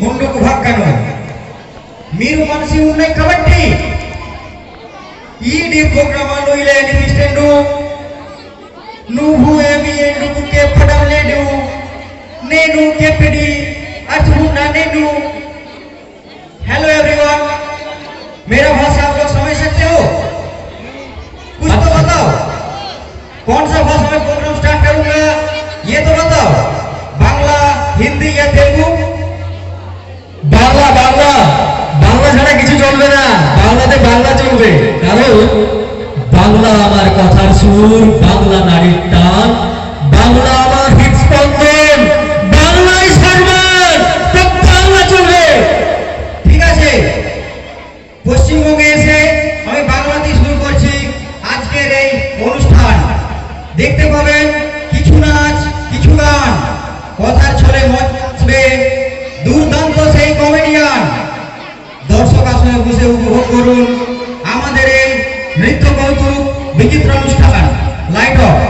ముందుకు భక్కను మీరు మనసి ఉన్నాయి కాబట్టి ఈ ప్రోగ్రామాలు ఇలా అనిపిస్తుండు నువ్వు ఏమి ఎందుకు చెప్పడం లేదు నేను చెప్పిడి అచ్చుకున్నా నేను हेलो एवरीवन मेरा भाषा आप लोग समझ सकते हो कुछ तो बताओ कौन सा भाषा में प्रोग्राम स्टार्ट বাংলা বাংলা। বাংলা ছাড়া কিছু চলবে না। বাংলাতে বাংলা চলবে। কারণ বাংলা আমার কথার সুর, বাংলা নারীর টান, বাংলা আমার হৃদস্পন্দন বাংলাই সর্বান। বাংলা চলবে। ঠিক আছে? পশ্চিমবঙ্গে এসে আমি বাংলাতে শুরু করছি আজকের এই অনুষ্ঠান। দেখতে পাবেন বসে উপভোগ করুন। আমাদের এই নৃত্য কৌতুক বিচিত্র অনুষ্ঠান। Light off